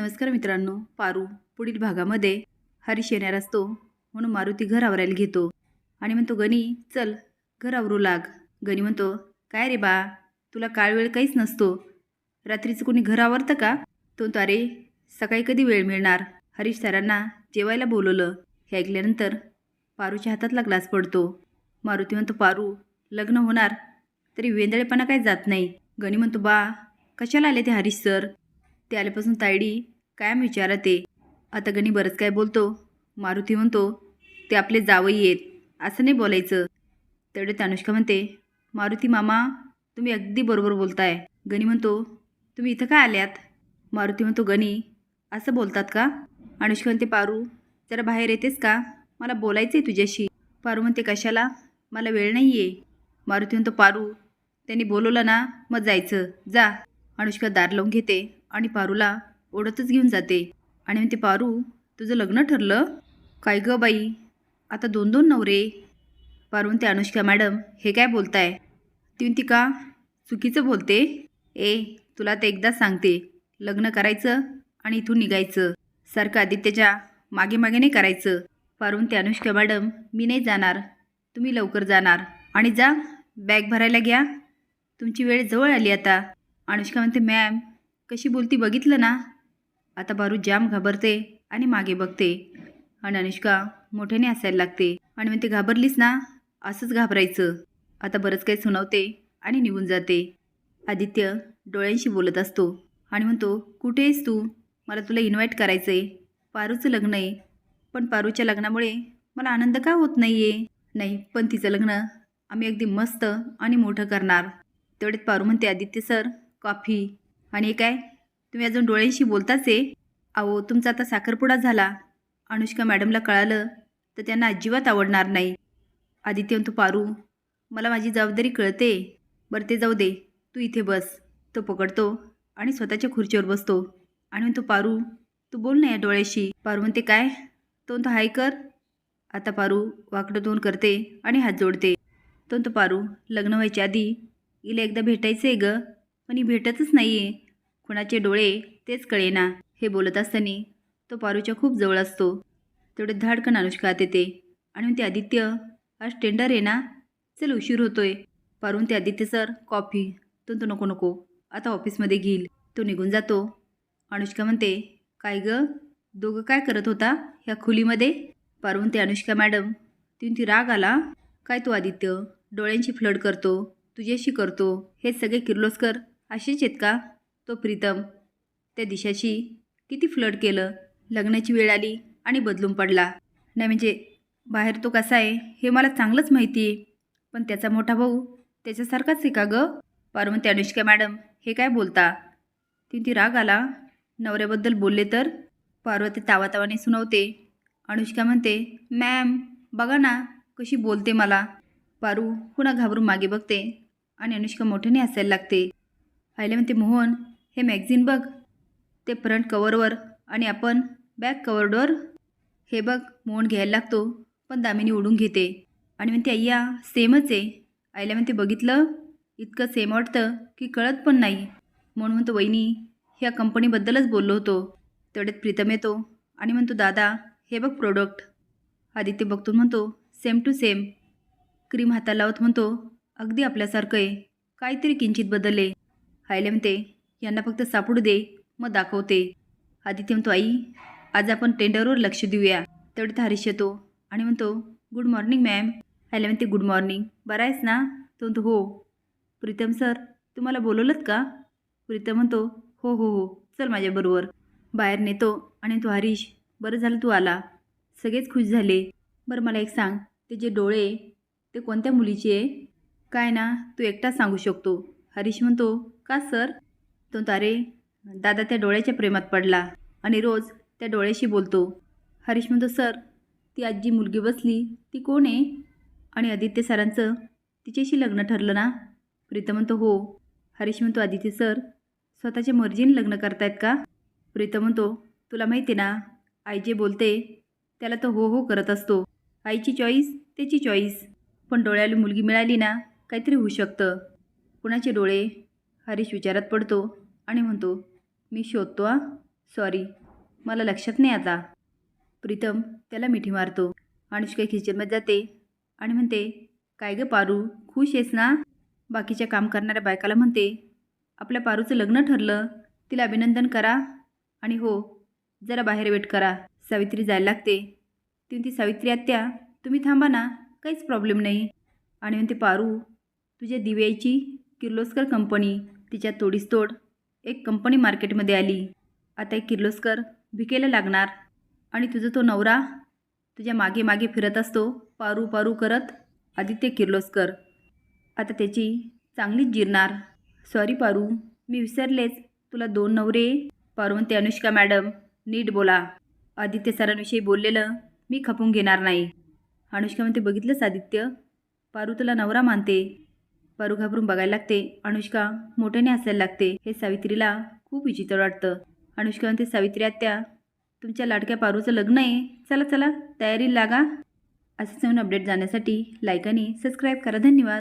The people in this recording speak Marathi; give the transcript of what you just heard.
नमस्कार मित्रांनो पारू पुढील भागामध्ये हरीश येणार असतो म्हणून मारुती घर आवरायला घेतो. आणि म्हणतो गणी चल घर आवरू लाग. गणी म्हणतो काय रे बा तुला काळ वेळ काहीच नसतो. रात्रीचं कोणी घर आवरतं का? तो म्हणतो अरे सकाळी कधी वेळ मिळणार? हरीश सरांना जेवायला बोलवलं. हे ऐकल्यानंतर पारूच्या हातातला ग्लास पडतो. मारुती म्हणतो पारू लग्न होणार तरी वेंदळेपणा काय जात नाही. गणी म्हणतो बा कशाला आले ते हरीश सर? ते आल्यापासून तायडी कायम विचारत. आहे आता गणी बरंच काय बोलतो? मारुती म्हणतो ते आपले जावई आहेत असं नाही बोलायचं. तेवढे अनुष्का म्हणते मारुती मामा तुम्ही अगदी बरोबर बोलताय. गणी म्हणतो तुम्ही इथं काय आल्यात? मारुती म्हणतो गणी असं बोलतात का? अनुष्का म्हणते पारू जरा बाहेर येतेस का? मला बोलायचं आहे तुझ्याशी. पारू म्हणते कशाला? मला वेळ नाही आहे मारुती म्हणतो पारू त्यांनी बोलवलं ना मग जायचं. जा. अनुष्का दार लावून घेते. आणि पारूला ओढतच घेऊन जाते. आणि म्हणते पारू तुझं लग्न ठरलं? काय गं बाई? आता दोन दोन नवरे. पारू म्हणते अनुष्का मॅडम हे काय बोलताय? ती म्हणती का? चुकीचं बोलते. ए तुला तर एकदाच सांगते. लग्न करायचं आणि इथून निघायचं. सारखं आदित्यच्या मागे मागे नाही करायचं. पारून ते अनुष्का मॅडम मी नाही जाणार. तुम्ही लवकर जाणार. आणि जा बॅग भरायला घ्या. तुमची वेळ जवळ आली आता. अनुष्का म्हणते मॅम कशी बोलती बघितलं ना? आता बारू जाम घाबरते आणि मागे बघते. आणि अनुष्का मोठ्याने हसायला लागते. आणि म्हणते घाबरलीस ना? असंच घाबरायचं. आता बरंच काही सुनावते आणि निघून जाते. आदित्य डोळ्यांशी बोलत असतो. आणि म्हणतो कुठे आहेस तू? मला तुला इन्व्हाइट करायचं आहे पारूचं लग्न आहे. पण पारूच्या लग्नामुळे मला आनंद का होत नाही आहे नाही पण तिचं लग्न आम्ही अगदी मस्त आणि मोठं करणार. तेवढ्यात पारू म्हणते आदित्य सर कॉफी. आणि काय? तुम्ही अजून डोळ्यांशी बोलताच आहे. अहो तुमचा आता साखरपुडा झाला. अनुष्का मॅडमला कळालं तर त्यांना अजिबात आवडणार नाही. आदित्य तू पारू मला माझी जबाबदारी कळते. बरं ते जाऊ दे. तू इथे बस. तो पकडतो आणि स्वतःच्या खुर्चीवर बसतो. आणि म्हणतो पारू तू बोल ना या डोळ्याशी. पारू म्हणते काय? तो म्हणतो हाय कर. आता पारू वाकडं तोंड करते आणि हात जोडते. तो म्हणतो पारू लग्न व्हायच्या आधी इला एकदा भेटायचं आहे गं. पण ही भेटतच नाही आहे कुणाचे डोळे तेच कळेना हे बोलत असताना तो पारूच्या खूप जवळ असतो. तेवढे धाडकन अनुष्का आत येते. आणि ते आदित्य आज टेंडर आहे ना? चल उशीर होतोय. पारून ते आदित्य सर कॉफी. तो तो नको नको. आता ऑफिसमध्ये घेईल. तो निघून जातो. अनुष्का म्हणते काय गं? दोघं काय करत होता ह्या खोलीमध्ये? पारून ते अनुष्का मॅडम. तिथून ती राग आला? काय तो आदित्य? डोळ्यांची फ्लड करतो तुझ्याशी करतो हे सगळे किर्लोस्कर अशीच आहेत का? तो प्रीतम. त्या दिशाशी किती फ्लड केलं. लग्नाची वेळ आली आणि बदलून पडला. नाही म्हणजे बाहेर तो कसा आहे हे मला चांगलंच माहिती आहे. पण त्याचा मोठा भाऊ त्याच्यासारखाच आहे का गं? पार्वती अनुष्का मॅडम हे काय बोलता? ती ती राग आला. नवऱ्याबद्दल बोलले तर? पार्वती तावातावाने सुनावते. अनुष्का म्हणते मॅम बघा ना कशी बोलते मला. पारू पुन्हा घाबरून मागे बघते आणि अनुष्का मोठ्याने हसायला लागते. आईला म्हणते मोहन हे मॅगझिन बघ. ते फ्रंट कवरवर आणि आपण बॅक कवरवर हे बघ मोहन घ्यायला लागतो. पण दामिनी उडून घेते. आणि म्हणते अय्या सेमच आहे. आईला म्हणते बघितलं? इतकं सेम वाटतं की कळत पण नाही. म्हणून म्हणतो वहिनी ह्या कंपनीबद्दलच बोललो होतो. तेवढ्यात प्रीतम येतो आणि म्हणतो दादा हे बघ प्रोडक्ट आदित्य बघतो म्हणतो सेम टू सेम क्रीम हाताला लावत म्हणतो अगदी आपल्यासारखं आहे. काहीतरी किंचित बदलले. आईला म्हणते यांना फक्त सापडू दे मग दाखवते. आदित्य म्हणतो आई आज आपण टेंडरवर लक्ष देऊया. तेवढ्यात हरीश येतो आणि म्हणतो गुड मॉर्निंग मॅम. आयला म्हणते गुड मॉर्निंग. बरा आहेस ना? तो म्हणतो हो. प्रीतम सर तुम्हाला बोलवलंत का? प्रीतम म्हणतो हो हो हो चल माझ्याबरोबर बाहेर नेतो आणि तो हरीश बरं झालं तू आला. सगळेच खुश झाले. बरं मला एक सांग. ते जे डोळे ते कोणत्या मुलीचे आहे काय ना तू एकटाच सांगू शकतो. हरीश म्हणतो का सर? तो तारे दादा त्या डोळ्याच्या प्रेमात पडला आणि रोज त्या डोळ्याशी बोलतो. हरीश म्हणतो सर ती आजी मुलगी बसली ती कोण आहे? आणि आदित्य सरांचं तिच्याशी लग्न ठरलं ना? प्रीतम म्हणतो हो. हरीश म्हणतो आदित्य सर स्वतःच्या मर्जीने लग्न करतायत का? प्रीतम म्हणतो तुला माहिती ना आई जे बोलते त्याला तर हो हो करत असतो. आईची चॉईस त्याची चॉईस. पण डोळ्याला मुलगी मिळाली ना काहीतरी होऊ शकतं. कुणाचे डोळे? हरीश विचारात पडतो आणि म्हणतो मी शोधतो आ सॉरी मला लक्षात नाही आता. प्रीतम त्याला मिठी मारतो. अनुष्का किचनमध्ये जाते आणि म्हणते काय गं पारू? खुश आहेस ना? बाकीच्या काम करणाऱ्या बायकाला म्हणते आपल्या पारूचं लग्न ठरलं. तिला अभिनंदन करा आणि हो जरा बाहेर वेट करा. सावित्री जायला लागते. ती म्हणते सावित्री आत्या तुम्ही थांबा ना. काहीच प्रॉब्लेम नाही. आणि म्हणते पारू तुझ्या दिव्याची किर्लोस्कर कंपनी तिच्या तोडीस तोड एक कंपनी मार्केटमध्ये आली. आता एक किर्लोस्कर भिकेला लागणार. आणि तुझा तो नवरा तुझ्या मागे मागे फिरत असतो पारू पारू करत आदित्य किर्लोस्कर. आता त्याची चांगलीच जिरणार. सॉरी पारू मी विसरलेच. तुला दोन नवरे पारू म्हणते अनुष्का मॅडम नीट बोला. आदित्य सरांविषयी बोललेलं मी खपून घेणार नाही. अनुष्का म्हणते बघितलंच आदित्य? पारू तुला नवरा मानते. पारू घाबरून बघायला लागते. अनुष्का मोठ्याने हसायला लागते. हे सावित्रीला खूप विचित्र वाटतं. अनुष्का म्हणते सावित्री आत्या तुमच्या लाडक्या पारूचं लग्न आहे. चला चला तयारी लागा. असेच नवीन अपडेट जाण्यासाठी लाईक आणि सबस्क्राईब करा. धन्यवाद.